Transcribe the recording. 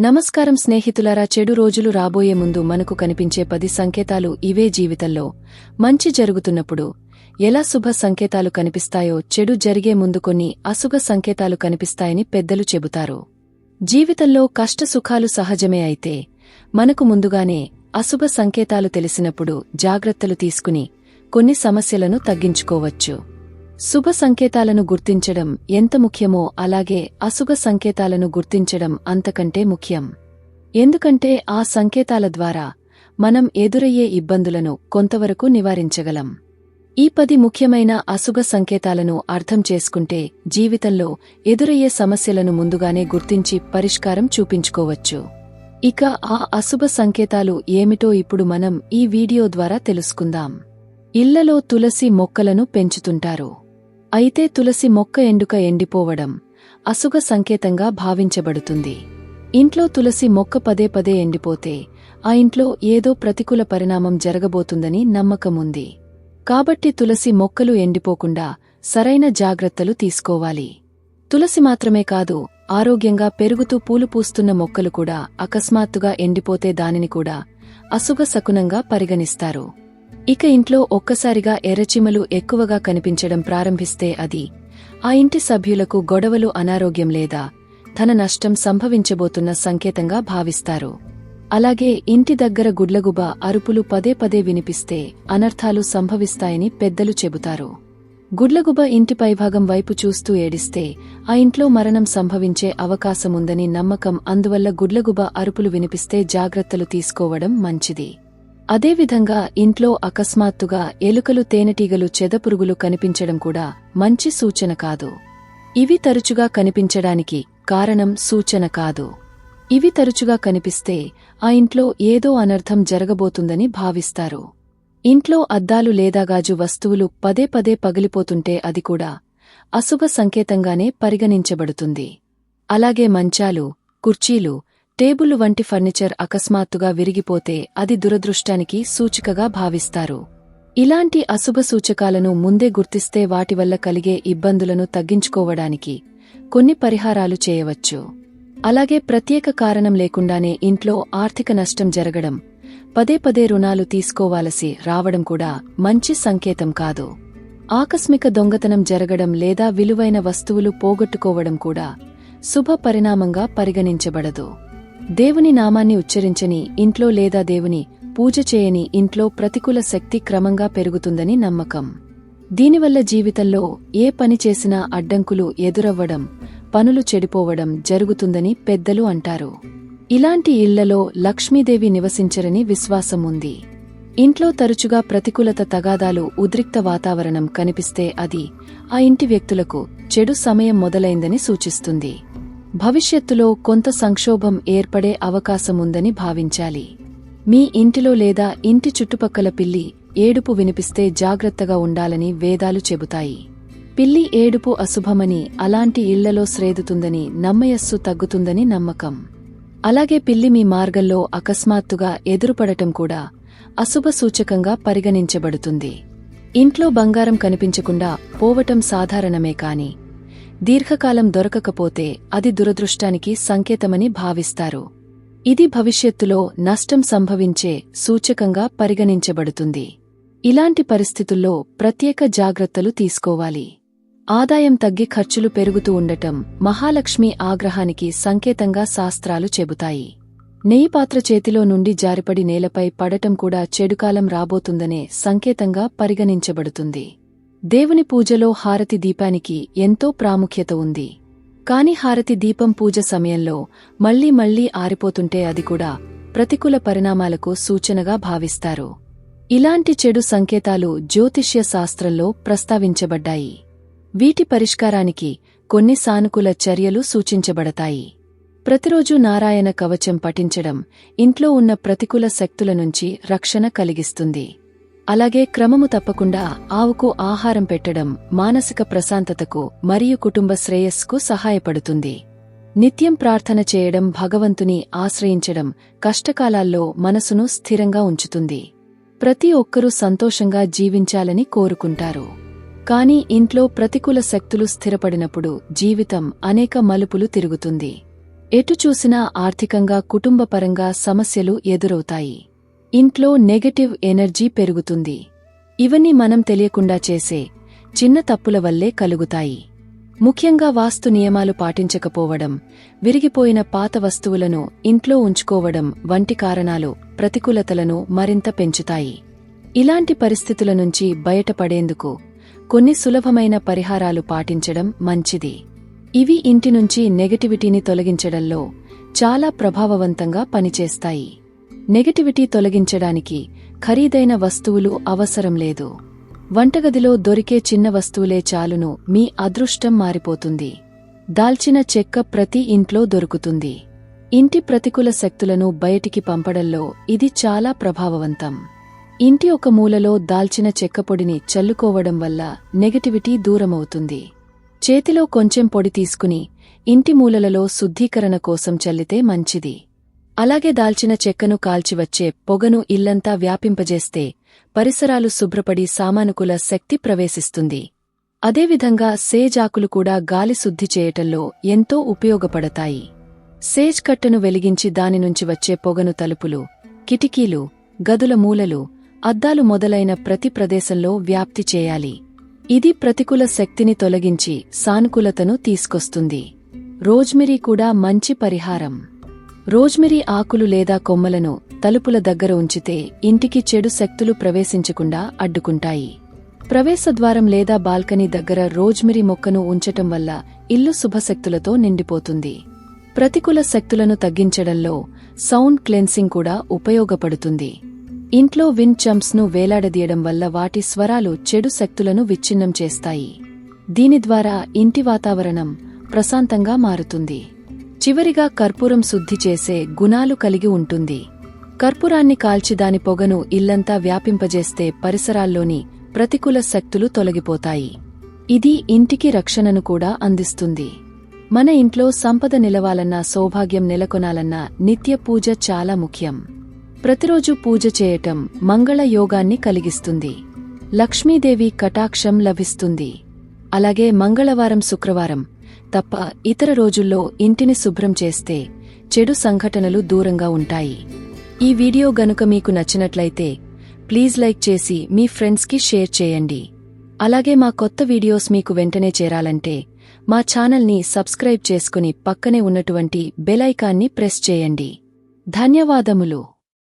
నమస్కారం స్నేహితులారా చెడు రోజులు రాబోయే ముందు మనకు కనిపించే పది సంకేతాలు ఇవే జీవితంలో. మంచి జరుగుతున్నప్పుడు ఎలా శుభ సంకేతాలు కనిపిస్తాయో చెడు జరిగే ముందు కొన్ని అశుభ సంకేతాలు కనిపిస్తాయని పెద్దలు చెబుతారు. జీవితంలో కష్టసుఖాలు సహజమే అయితే మనకు ముందుగానే అశుభ సంకేతాలు తెలిసినప్పుడు జాగ్రత్తలు తీసుకుని కొన్ని సమస్యలను తగ్గించుకోవచ్చు. శుభ సంకేతాలను గుర్తించడం ఎంత ముఖ్యమో అలాగే అశుభ సంకేతాలను గుర్తించడం అంతకంటే ముఖ్యం. ఎందుకంటే ఆ సంకేతాల ద్వారా మనం ఎదురయ్యే ఇబ్బందులను కొంతవరకు నివారించగలం. ఈ పది ముఖ్యమైన అశుభ సంకేతాలను అర్థం చేసుకుంటే జీవితంలో ఎదురయ్యే సమస్యలను ముందుగానే గుర్తించి పరిష్కారం చూపించుకోవచ్చు. ఇక ఆ అశుభ సంకేతాలు ఏమిటో ఇప్పుడు మనం ఈ వీడియో ద్వారా తెలుసుకుందాం. ఇళ్ళలో తులసి మొక్కలను పెంచుతుంటారు. అయితే తులసి మొక్క ఎండుక ఎండిపోవడం అసుగ సంకేతంగా భావించబడుతుంది. ఇంట్లో తులసి మొక్క పదే పదే ఎండిపోతే ఆ ఇంట్లో ఏదో ప్రతికూల పరిణామం జరగబోతుందని నమ్మకముంది కాబట్టి తులసి మొక్కలు ఎండిపోకుండా సరైన జాగ్రత్తలు తీసుకోవాలి. తులసి మాత్రమే కాదు ఆరోగ్యంగా పెరుగుతూ పూలు పూస్తున్న మొక్కలు కూడా అకస్మాత్తుగా ఎండిపోతే దానిని కూడా అసుగ శకునంగా పరిగణిస్తారు. ఇక ఇంట్లో ఒక్కసారిగా ఎర్రచిమలు ఎక్కువగా కనిపించడం ప్రారంభిస్తే అది. ఆ ఇంటి సభ్యులకు గొడవలు అనారోగ్యం లేదా ధన నష్టం సంభవించబోతున్న సంకేతంగా భావిస్తారు. అలాగే ఇంటి దగ్గర గుడ్లగుబ అరుపులు పదే పదే వినిపిస్తే అనర్థాలు సంభవిస్తాయని పెద్దలు చెబుతారు. గుడ్లగుబ ఇంటి పైభాగం వైపు చూస్తూ ఏడిస్తే ఆ ఇంట్లో మరణం సంభవించే అవకాశముందని నమ్మకం అందువల్ల గుడ్లగుబ అరుపులు వినిపిస్తే జాగ్రత్తలు తీసుకోవడం మంచిది. అదేవిధంగా ఇంట్లో అకస్మాత్తుగా ఎలుకలు తేనెటీగలు చెదపురుగులు కనిపించడం కూడా మంచి సూచన కాదు. ఇవి తరచుగా కనిపించడానికి కారణం సూచన కాదు. ఇవి తరచుగా కనిపిస్తే ఆ ఇంట్లో ఏదో అనర్థం జరగబోతుందని భావిస్తారు. ఇంట్లో అద్దాలు లేదా గాజు వస్తువులు పదే పదే పగిలిపోతుంటే అది కూడా అశుభ సంకేతంగానే పరిగణించబడుతుంది. అలాగే మంచాలు కుర్చీలు టేబుల్ వంటి ఫర్నిచర్ అకస్మాత్తుగా విరిగిపోతే అది దురదృష్టానికి సూచికగా భావిస్తారు. ఇలాంటి అశుభ సూచకాలను ముందే గుర్తిస్తే వాటి వల్ల కలిగే ఇబ్బందులను తగ్గించుకోవడానికి కొన్ని పరిహారాలు చేయవచ్చు. అలాగే ప్రత్యేక కారణం లేకుండానే ఇంట్లో ఆర్థిక నష్టం జరగడం పదే పదే రుణాలు తీసుకోవాలసి రావడం కూడా మంచి సంకేతం కాదు. ఆకస్మిక దొంగతనం జరగడం లేదా విలువైన వస్తువులు పోగొట్టుకోవడం కూడా శుభ పరిణామంగా పరిగణించబడదు. దేవుని నామాన్ని ఉచ్చరించని ఇంట్లో లేదా దేవుని పూజ చేయని ఇంట్లో ప్రతికూల శక్తి క్రమంగా పెరుగుతుందని నమ్మకం. దీనివల్ల జీవితంలో ఏ పని చేసినా అడ్డంకులు ఎదురవ్వడం పనులు చెడిపోవడం జరుగుతుందని పెద్దలు అంటారు. ఇలాంటి ఇళ్ళలో లక్ష్మీదేవి నివసించరని విశ్వాసం ఉంది. ఇంట్లో తరచుగా ప్రతికూలత తగాదాలు ఉద్రిక్త వాతావరణం కనిపిస్తే అది ఆ ఇంటి వ్యక్తులకు చెడు సమయం మొదలైందని సూచిస్తుంది. భవిష్యత్తులో కొంత సంక్షోభం ఏర్పడే అవకాశముందని భావించాలి. మీ ఇంటిలో లేదా ఇంటి చుట్టుపక్కల పిల్లి ఏడుపు వినిపిస్తే జాగ్రత్తగా ఉండాలని వేదాలు చెబుతాయి. పిల్లి ఏడుపు అశుభమని అలాంటి ఇళ్ళలో శ్రేదుతుందని నమ్మయస్సు తగ్గుతుందని నమ్మకం. అలాగే పిల్లి మీ మార్గంలో అకస్మాత్తుగా ఎదురుపడటం కూడా అశుభ సూచకంగా పరిగణించబడుతుంది. ఇంట్లో బంగారం కనిపించకుండా పోవటం సాధారణమే కాని దీర్ఘకాలం దొరకకపోతే అది దురదృష్టానికి సంకేతమని భావిస్తారు. ఇది భవిష్యత్తులో నష్టం సంభవించే సూచకంగా పరిగణించబడుతుంది. ఇలాంటి పరిస్థితుల్లో ప్రత్యేక జాగ్రత్తలు తీసుకోవాలి. ఆదాయం తగ్గి ఖర్చులు పెరుగుతూ ఉండటం మహాలక్ష్మి ఆగ్రహానికి సంకేతంగా శాస్త్రాలు చెబుతాయి. నెయ్యి పాత్ర చేతిలో నుండి జారిపడి నేలపై పడటం కూడా చెడుకాలం రాబోతుందనే సంకేతంగా పరిగణించబడుతుంది. దేవుని పూజలో హారతి దీపానికి ఎంతో ప్రాముఖ్యత ఉంది. కాని హారతి దీపం పూజ సమయంలో మళ్ళీ మళ్ళీ ఆరిపోతుంటే అది కూడా ప్రతికూల పరిణామాలకు సూచనగా భావిస్తారు. ఇలాంటి చెడు సంకేతాలు జ్యోతిష్య శాస్త్రంలో ప్రస్తావించబడ్డాయి. వీటి పరిష్కారానికి కొన్ని సానుకూల చర్యలు సూచించబడతాయి. ప్రతిరోజు నారాయణ కవచం పఠించడం ఇంట్లో ఉన్న ప్రతికూల శక్తుల నుంచి రక్షణ కలిగిస్తుంది. అలాగే క్రమము తప్పకుండా ఆవుకు ఆహారం పెట్టడం మానసిక ప్రశాంతతకు మరియు కుటుంబ శ్రేయస్కు సహాయపడుతుంది. నిత్యం ప్రార్థన చేయడం భగవంతుని ఆశ్రయించడం కష్టకాలాల్లో మనసును స్థిరంగా ఉంచుతుంది. ప్రతి ఒక్కరూ సంతోషంగా జీవించాలని కోరుకుంటారు. కాని ఇంట్లో ప్రతికూల శక్తులు స్థిరపడినప్పుడు జీవితం అనేక మలుపులు తిరుగుతుంది. ఎటు చూసినా ఆర్థికంగా కుటుంబపరంగా సమస్యలు ఎదురవుతాయి. ఇంట్లో నెగటివ్ ఎనర్జీ పెరుగుతుంది. ఇవన్నీ మనం తెలియకుండా చేసే చిన్న తప్పుల వల్లే కలుగుతాయి. ముఖ్యంగా వాస్తు నియమాలు పాటించకపోవడం విరిగిపోయిన పాత వస్తువులను ఇంట్లో ఉంచుకోవడం వంటి కారణాలు ప్రతికూలతలను మరింత పెంచుతాయి. ఇలాంటి పరిస్థితుల నుంచి బయటపడేందుకు కొన్ని సులభమైన పరిహారాలు పాటించడం మంచిది. ఇవి ఇంటి నుంచి నెగటివిటీని తొలగించడంలో చాలా ప్రభావవంతంగా పనిచేస్తాయి. నెగటివిటీ తొలగించడానికి ఖరీదైన వస్తువులు అవసరం లేదు. వంటగదిలో దొరికే చిన్న వస్తువులే చాలును మీ అదృష్టం మారిపోతుంది. దాల్చిన చెక్క ప్రతి ఇంట్లో దొరుకుతుంది. ఇంటి ప్రతికూల శక్తులను బయటికి పంపడంలో ఇది చాలా ప్రభావవంతం. ఇంటి ఒక మూలలో దాల్చిన చెక్క పొడిని చల్లుకోవడం వల్ల నెగటివిటీ దూరమవుతుంది. చేతిలో కొంచెం పొడి తీసుకుని ఇంటి మూలలలో శుద్ధీకరణ కోసం చల్లితే మంచిది. అలాగే దాల్చిన చెక్కను కాల్చివచ్చే పొగను ఇల్లంతా వ్యాపింపజేస్తే పరిసరాలు శుభ్రపడి సామానుకుల శక్తి ప్రవేశిస్తుంది. అదేవిధంగా సేజ్ ఆకులు కూడా గాలి శుద్ధి చేయటంలో ఎంతో ఉపయోగపడతాయి. సేజ్ కట్టను వెలిగించి దానినుంచి వచ్చే పొగను తలుపులు కిటికీలు గదుల మూలలు అద్దాలు మొదలైన ప్రతి ప్రదేశంలో వ్యాప్తి చేయాలి. ఇది ప్రతికూల శక్తిని తొలగించి సానుకూలతను తీసుకొస్తుంది. రోజ్మిరీ కూడా మంచి పరిహారం. రోజ్మిరీ ఆకులు లేదా కొమ్మలను తలుపుల దగ్గర ఉంచితే ఇంటికి చెడు శక్తులు ప్రవేశించకుండా అడ్డుకుంటాయి. ప్రవేశద్వారం లేదా బాల్కనీ దగ్గర రోజ్మిరీ మొక్కను ఉంచటం వల్ల ఇల్లు శుభశక్తులతో నిండిపోతుంది. ప్రతికూల శక్తులను తగ్గించడంలో సౌండ్ క్లెన్సింగ్ కూడా ఉపయోగపడుతుంది. ఇంట్లో విన్ చంప్స్ను వేలాడదీయడం వల్ల వాటి స్వరాలు చెడు శక్తులను విచ్ఛిన్నం చేస్తాయి. దీని ద్వారా ఇంటి వాతావరణం ప్రశాంతంగా మారుతుంది. చివరిగా కర్పూరం శుద్ధి చేసే గుణాలు కలిగి ఉంటుంది. కర్పూరాన్ని కాల్చి దాని పొగను ఇల్లంతా వ్యాపింపజేస్తే పరిసరాల్లోని ప్రతికూల శక్తులు తొలగిపోతాయి. ఇది ఇంటికి రక్షణను కూడా అందిస్తుంది. మన ఇంట్లో సంపద నిలవాలన్నా సౌభాగ్యం నెలకొనాలన్నా నిత్య పూజ చాలా ముఖ్యం. ప్రతిరోజు పూజ చేయటం మంగళ యోగాన్ని కలిగిస్తుంది. లక్ష్మీదేవి కటాక్షం లభిస్తుంది. అలాగే మంగళవారం శుక్రవారం తప్ప ఇతర రోజుల్లో ఇంటిని శుభ్రం చేస్తే చెడు సంఘటనలు దూరంగా ఉంటాయి. ఈ వీడియో గనుక మీకు నచ్చినట్లయితే ప్లీజ్ లైక్ చేసి మీ ఫ్రెండ్స్కి షేర్ చేయండి. అలాగే మా కొత్త వీడియోస్ మీకు వెంటనే చేరాలంటే మా ఛానల్ని సబ్స్క్రైబ్ చేసుకుని పక్కనే ఉన్నటువంటి బెలైకాన్ని ప్రెస్ చేయండి. ధన్యవాదములు.